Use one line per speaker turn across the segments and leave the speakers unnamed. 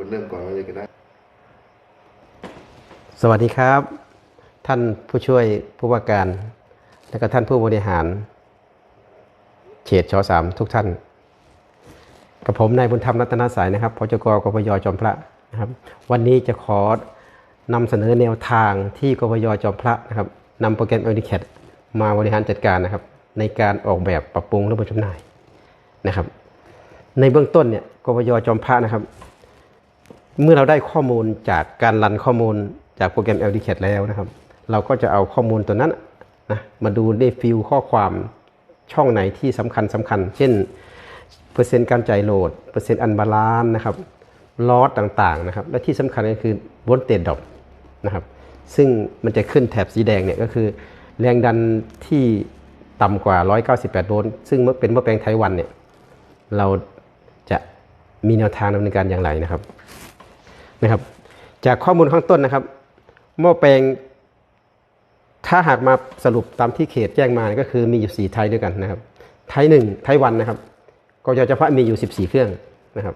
คุณเริ่มก่อนเลยก็ได้
สวัสดีครับ ท่านผู้ช่วยผู้ว่าการ และก็ท่านผู้บริหาร เขตชสามทุกท่าน กับผมนายบุญธรรมรัตนสายนะครับพจกกพยจอมพระนะครับวันนี้จะขอนำเสนอแนวทางที่กพยจอมพระนะครับนำโปรแกรม e d u c a t มาบริหารจัดการนะครับ ในการออกแบบปรับปรุงระบบจำหน่ายนะครับ ในเบื้องต้นเนี่ยกพยจอมพระนะครับ เมื่อเราได้ข้อมูลจากการรันข้อมูลจากโปรแกรม LDCAT แล้วนะครับ เราก็จะเอาข้อมูลตัวนั้นนะมาดูได้ฟิลข้อความช่องไหนที่สำคัญสำคัญ เช่น เปอร์เซ็นต์การจ่ายโหลด เปอร์เซ็นต์อันบาลานนะครับลอสต่างๆนะครับ และที่สำคัญก็คือวอลเตจดอกนะครับ ซึ่งมันจะขึ้นแถบสีแดงเนี่ยก็คือ แรงดันที่ต่ำกว่า 198 โวลต์ ซึ่งเมื่อเป็นหม้อแปลงไทวันเนี่ย เราจะมีแนวทางดำเนินการอย่างไรนะครับ นะครับ จากข้อมูลข้างต้นนะครับ หม้อแปลง ถ้าหากมาสรุปตามที่เขตแจ้งมาก็คือมีอยู่4ไทยด้วยกันนะครับ ไทยหนึ่งไทยวันนะครับกยเฉพาะมีอยู่ 14 เครื่องนะครับ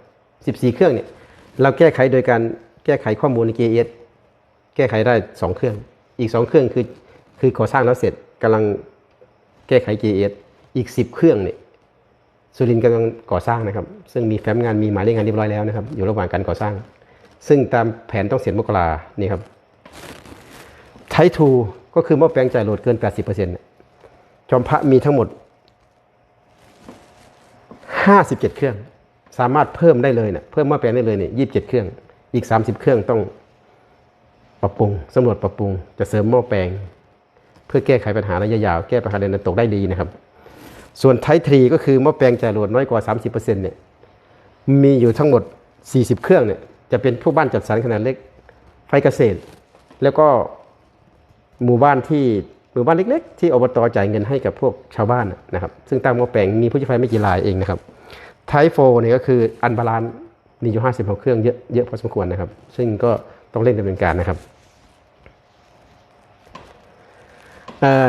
14 เครื่องเนี่ยเราแก้ไขโดยการแก้ไขข้อมูลใน GIS แก้ไขได้ 2 เครื่อง อีก 2 เครื่องคือคือก่อสร้างแล้วเสร็จกำลังแก้ไข GIS อีก 10 เครื่องเนี่ยสุรินทร์กำลังก่อสร้างนะครับ ซึ่งมีแฟ้มงานมีหมายเลขงานเรียบร้อยแล้วนะครับ อยู่ระหว่างการก่อสร้าง ซึ่งตามแผนต้องเสร็จมกรานี่ครับไททูก็คือหม้อแปลงจ่ายโหลดเกิน 80%เนี่ยจอมพระมีทั้งหมด 57 เครื่อง สามารถเพิ่มได้เลยเนี่ยเพิ่มหม้อแปลงได้เลยเนี่ย27 เครื่อง อีก 30 เครื่องต้องปรับปรุงสำรวจปรับปรุงจะเสริมหม้อแปลง เพื่อแก้ไขปัญหาระยะยาว แก้ปัญหาแรงดันตกได้ดีนะครับ ส่วนไททรีก็คือหม้อแปลงจ่ายโหลดน้อยกว่า 30%เนี่ยมีอยู่ทั้งหมด 40 เครื่องเนี่ย จะเป็นผู้บ้านจัดสรรขนาดเล็กไฟเกษตร แล้วก็หมู่บ้านที่หมู่บ้านเล็ก ๆ ที่อบตจ่ายเงินให้กับพวกชาวบ้านนะครับ ซึ่งตั้งหม้อแปลงมีผู้ใช้ไฟไม่กี่รายเองนะครับไทโฟเนี่ยก็คืออันบาลานมีอยู่56เครื่องเยอะเยอะพอสมควรนะครับ ซึ่งก็ต้องเร่งดำเนินการนะครับ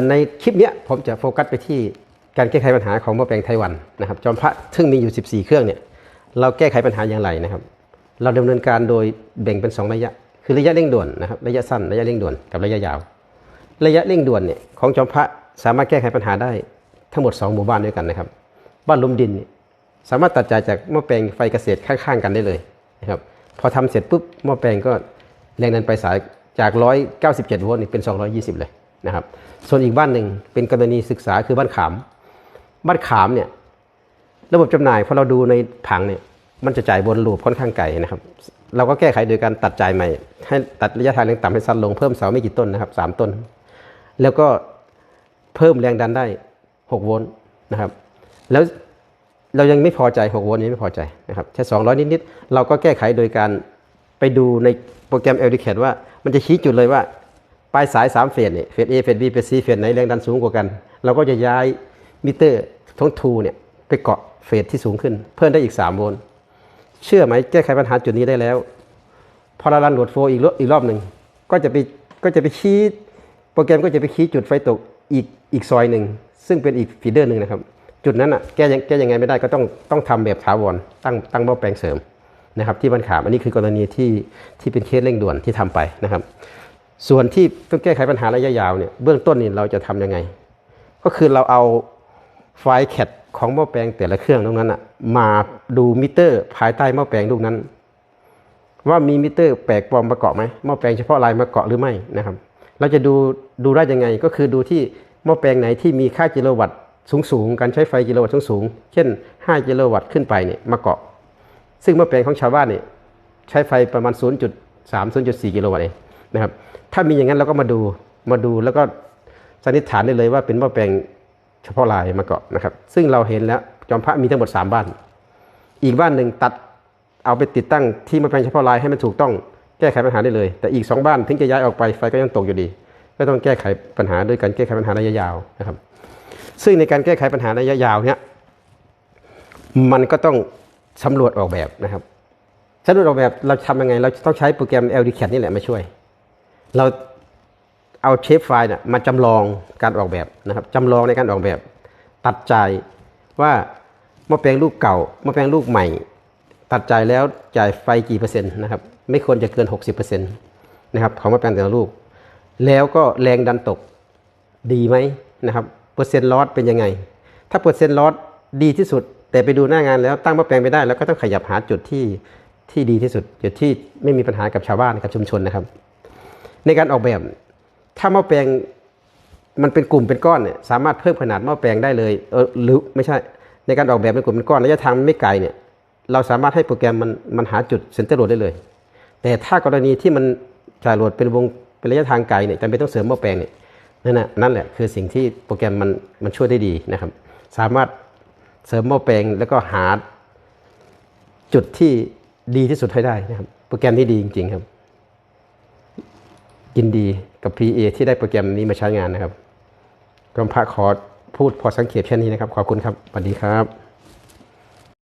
ในคลิปนี้ผมจะโฟกัสไปที่การแก้ไขปัญหาของหม้อแปลงไต้หวันนะครับ จอมพระซึ่งมีอยู่ 14 เครื่องเนี่ยเราแก้ไขปัญหาอย่างไรนะครับ เราดำเนินการโดยแบ่งเป็น 2 ระยะ คือระยะเร่งด่วนนะครับระยะสั้นระยะเร่งด่วนกับระยะยาว ระยะเร่งด่วนเนี่ยของจอมพระสามารถแก้ไขปัญหาได้ทั้งหมด 2 หมู่บ้านด้วยกันนะครับ บ้านลุมดินสามารถตัดจ่ายจากหม้อแปลงไฟเกษตรข้างๆ กันได้เลยนะครับพอทำเสร็จปุ๊บหม้อแปลงก็แรงดันไปสายจาก 197 โวลต์นี่เป็น 220 เลยนะครับส่วนอีกบ้านหนึ่งเป็นกรณีศึกษาคือบ้านขาม บ้านขามเนี่ยระบบจำหน่ายพอเราดูในผังเนี่ย มันจะจ่ายบนลูปค่อนข้างไกลนะครับ เราก็แก้ไขโดยการตัดจ่ายใหม่ ให้ตัดระยะทางแรงต่ำให้สั้นลงเพิ่มเสาไม่กี่ต้นนะครับสามต้น แล้วก็เพิ่มแรงดันได้6โวลต์นะครับ แล้วเรายังไม่พอใจ6โวลต์ยังไม่พอใจนะครับแค่200 นิดๆเราก็แก้ไขโดยการไปดูในโปรแกรม l d c a t ว่ามันจะชี้จุดเลยว่า ปลายสาย 3 เฟสเนี่ยเฟส A เฟส B เฟส C เฟสไหนแรงดันสูงกว่ากัน เราก็จะย้ายมิเตอร์ท้องทูเนี่ยไปเกาะเฟสที่สูงขึ้น เพิ่มได้อีก 3 โวลต์ เชื่อไหมแก้ไขปัญหาจุดนี้ได้แล้ว พอเรารันโหลดโฟอีกรอบอีกรอบหนึ่งก็จะไปก็จะไปชี้โปรแกรมก็จะไปชี้จุดไฟตกอีกอีกซอยหนึ่งซึ่งเป็นอีกฟีเดอร์หนึ่งนะครับ จุดนั้นอะแก้ยังแก้ยังไงไม่ได้ก็ต้องต้องทำแบบถาวรตั้งตั้งหม้อแปลงเสริมนะครับ ที่บันขามอันนี้คือกรณีที่ที่เป็นเคสเร่งด่วนที่ทำไปนะครับ ส่วนที่ต้องแก้ไขปัญหาระยะยาวเนี่ยเบื้องต้นนี่เราจะทำยังไง ก็คือเราเอาไฟล์แคด ของหม้อแปลงแต่ละเครื่องตรงนั้นอะมาดูมิเตอร์ภายใต้หม้อแปลงลูกนั้น ว่ามีมิเตอร์แปลกปลอมมาเกาะไหมหม้อแปลงเฉพาะลายมาเกาะหรือไม่นะครับ เราจะดูดูได้ยังไงก็คือดูที่หม้อแปลงไหนที่มีค่ากิโลวัตต์สูงสูงๆการใช้ไฟกิโลวัตต์สูงสูงๆเช่น 5 กิโลวัตต์ขึ้นไปเนี่ยมาเกาะ ซึ่งหม้อแปลงของชาวบ้านเนี่ยใช้ไฟประมาณ 0.3 0.4 กิโลวัตต์เองนะครับถ้ามีอย่างนั้นเราก็มาดูมาดูแล้วก็สันนิษฐานได้เลยว่าเป็นหม้อแปลง เฉพาะลายมาเกาะนะครับ ซึ่งเราเห็นแล้วจอมพระมีทั้งหมด 3 บ้าน อีกบ้านหนึ่งตัดเอาไปติดตั้งที่มาเป็นเฉพาะลายให้มันถูกต้องแก้ไขปัญหาได้เลย แต่อีก 2 บ้านถึงจะย้ายออกไปไฟก็ยังตกอยู่ดี ก็ต้องแก้ไขปัญหาด้วยการแก้ไขปัญหาระยะยาวนะครับ ซึ่งในการแก้ไขปัญหาระยะยาวเนี่ยมันก็ต้องสำรวจออกแบบนะครับสำรวจออกแบบเราทำยังไง เราต้องใช้โปรแกรม LDCAT นี่แหละมาช่วย เรา เอาเชฟไฟล์เนี่ยมาจำลองการออกแบบนะครับจำลองในการออกแบบ ตัดใจว่าหม้อแปลงลูกเก่าหม้อแปลงลูกใหม่ ตัดใจแล้วจ่ายไฟกี่เปอร์เซ็นต์นะครับไม่ควรจะเกิน 60%นะครับของหม้อแปลงแต่ละลูก แล้วก็แรงดันตกดีไหมนะครับเปอร์เซ็นต์ลอสเป็นยังไง ถ้าเปอร์เซ็นต์ลอสดีที่สุด แต่ไปดูหน้างานแล้วตั้งหม้อแปลงไม่ได้ แล้วก็ต้องขยับหาจุดที่ที่ดีที่สุดจุดที่ไม่มีปัญหากับชาวบ้านกับชุมชนนะครับ ในการออกแบบ ถ้าหม้อแปลงมันเป็นกลุ่มเป็นก้อนเนี่ยสามารถเพิ่มขนาดหม้อแปลงได้เลยเออหรือไม่ใช่ในการออกแบบเป็นกลุ่มเป็นก้อนระยะทางมันไม่ไกลเนี่ยเราสามารถให้โปรแกรมมันมันหาจุดเซ็นเตอร์โหลดได้เลย แต่ถ้ากรณีที่มันจ่ายโหลดเป็นวงเป็นระยะทางไกลเนี่ยจำเป็นต้องเสริมหม้อแปลงเนี่ยนั่นน่ะนั่นแหละคือสิ่งที่โปรแกรมมันมันช่วยได้ดีนะครับ สามารถเสริมหม้อแปลงแล้วก็หาจุดที่ดีที่สุดให้ได้นะครับ โปรแกรมที่ดีจริง ๆ ครับ ยินดีกับ PA ที่ได้โปรแกรมนี้มาใช้งานนะครับกรมพระขอพูดพอสังเกตแค่นี้นะครับ ขอบคุณครับสวัสดีครับ